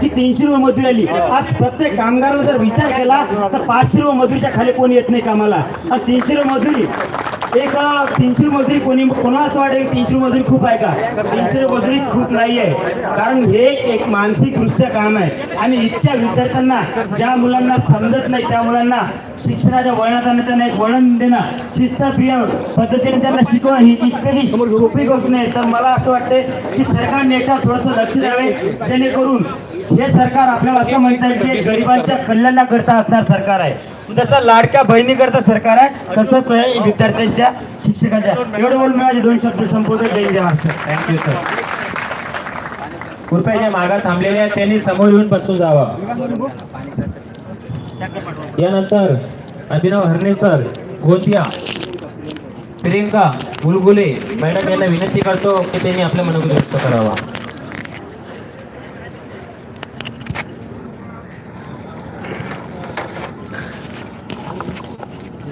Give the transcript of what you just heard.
की तीनशे रुपये मजुरी आली. आज प्रत्येक कामगाराला जर विचार केला तर पाचशे रुपये मजुरीच्या खाली कोणी येत नाही कामाला. आज तीनशे रुपये मजुरी. एक तीनशे मजुरी कोणी कोणाला असं वाटेल की तीनशे मजुरी खूप आहे का? तीनशे रुपये मजुरी खूप नाही आहे कारण हे एक मानसिक दृष्ट्या काम आहे. आणि इतक्या विद्यार्थ्यांना ज्या मुलांना समजत नाही त्या मुलांना शिक्षणाच्या वळणात त्यांना एक वळण देणं शिस्तप्रिय पद्धतीने त्यांना शिकवणं ही इतकी सोपी गोष्ट नाही. तर मला असं वाटते की सरकारने याच्यावर थोडंसं लक्ष द्यावे जेणेकरून हे सरकार आपल्याला असं म्हणता येईल की गरिबांच्या कल्याणाकरता असणार सरकार आहे. जसं लाडक्या बहिणीकरता सरकार आहे तसंच आहे विद्यार्थ्यांच्या शिक्षकांच्या. एवढं बोलून मी माझे दोन शब्द संबोधन जय जय महाराष्ट्र. थँक्यू सर कृपया जे मागा थांबलेले आहेत त्यांनी समोर येऊन बसून जावं. यानंतर अभिनव हरणे सर गोतिया प्रियंका बुलबुले मॅडम यांना विनंती करतो की त्यांनी आपल्या मनोगत व्यक्त करावा.